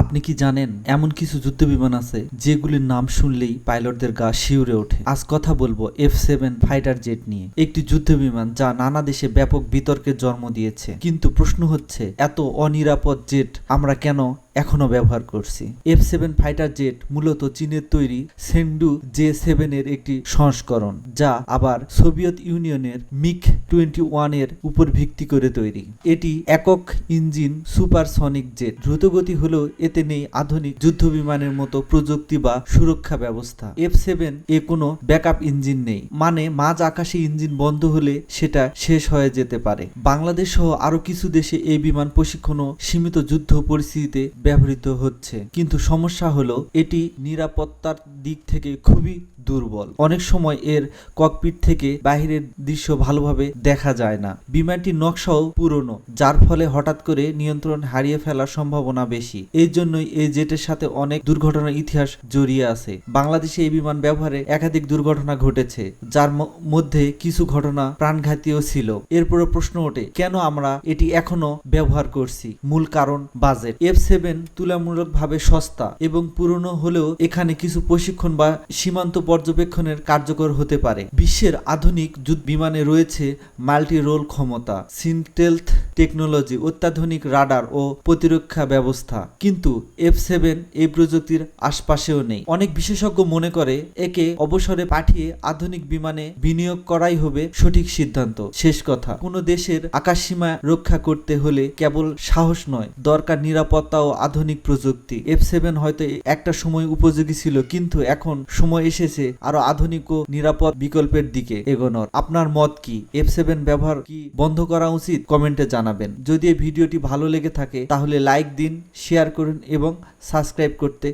আপনি কি জানেন, এমন কিছু যুদ্ধ বিমান আছে যেগুলির নাম শুনলেই পাইলটদের গা শিউরে ওঠে। আজ কথা বলব এফ সেভেন ফাইটার জেট নিয়ে। একটি যুদ্ধ বিমান যা নানা দেশে ব্যাপক বিতর্কের জন্ম দিয়েছে। কিন্তু প্রশ্ন হচ্ছে, এত অনিরাপদ জেট আমরা কেন এখনও ব্যবহার করছি। এফ সেভেন ফাইটার জেট মূলত চীনের তৈরি সেন্ডু জে সেভেন এর একটি সংস্করণ, যা আবার সোভিয়েত ইউনিয়নের মিক টোয়েন্টি ওয়ানের উপর ভিত্তি করে তৈরি। এটি একক ইঞ্জিন সুপারসনিক জেট দ্রুতগতি হলেও এতে নেই আধুনিক যুদ্ধ বিমানের মতো প্রযুক্তি বা সুরক্ষা ব্যবস্থা। এফ সেভেন এ কোনো ব্যাকআপ ইঞ্জিন নেই মানে মাঝ আকাশে ইঞ্জিন বন্ধ হলে সেটা শেষ হয়ে যেতে পারে। বাংলাদেশ সহ আরও কিছু দেশে এই বিমান প্রশিক্ষণ সীমিত যুদ্ধ পরিস্থিতিতে ব্যবহৃত হচ্ছে। কিন্তু সমস্যা হলো, এটি নিরাপত্তার দিক থেকে খুবই দুর্বল। অনেক সময় এর ককপিট থেকে বাহিরের দৃশ্য ভালোভাবে দেখা যায় না। বিমানটির নকশাও পুরনো, যার ফলে হঠাৎ করে নিয়ন্ত্রণ হারিয়ে ফেলার সম্ভাবনা বেশি। এই জন্যই এই জেটের সাথে অনেক দুর্ঘটনার ইতিহাস জড়িয়ে আছে। বাংলাদেশে এই বিমান ব্যবহারে একাধিক দুর্ঘটনা ঘটেছে, যার মধ্যে কিছু ঘটনা প্রাণঘাতীও ছিল। এরপরে প্রশ্ন ওঠে, কেন আমরা এটি এখনও ব্যবহার করছি? মূল কারণ বাজেট। এফ সেভেন তুলনামূলকভাবে সস্তা এবং পুরনো হলেও এখানে কিছু প্রশিক্ষণ বা সীমান্ত পর্যবেক্ষণের কার্যকর হতে পারে। বিশ্বের আধুনিক যুদ্ধ বিমানে রয়েছে মাল্টি রোল ক্ষমতা, সিনটেলথ টেকনোলজি, অত্যাধুনিক রাডার ও প্রতিরক্ষা ব্যবস্থা। কিন্তু এফ সেভেন এই প্রযুক্তির আশপাশেও নেই। অনেক বিশেষজ্ঞ মনে করে একে অবসরে পাঠিয়ে আধুনিক বিমানে বিনিয়োগ করাই হবে সঠিক সিদ্ধান্ত। শেষ কথা, কোনো দেশের আকাশসীমা রক্ষা করতে হলে কেবল সাহস নয়, দরকার নিরাপত্তা ও আধুনিক প্রযুক্তি। এফ সেভেন হয়তো একটা সময় উপযোগী ছিল, কিন্তু এখন সময় এসেছে আরও আধুনিক ও নিরাপদ বিকল্পের দিকে এগোনোর। আপনার মত কি? এফ সেভেন ব্যবহার কি বন্ধ করা উচিত? কমেন্টে জানাবেন। যদি এই ভিডিওটি ভালো লেগে থাকে, তাহলে লাইক দিন শেয়ার করুন এবং সাবস্ক্রাইব করতে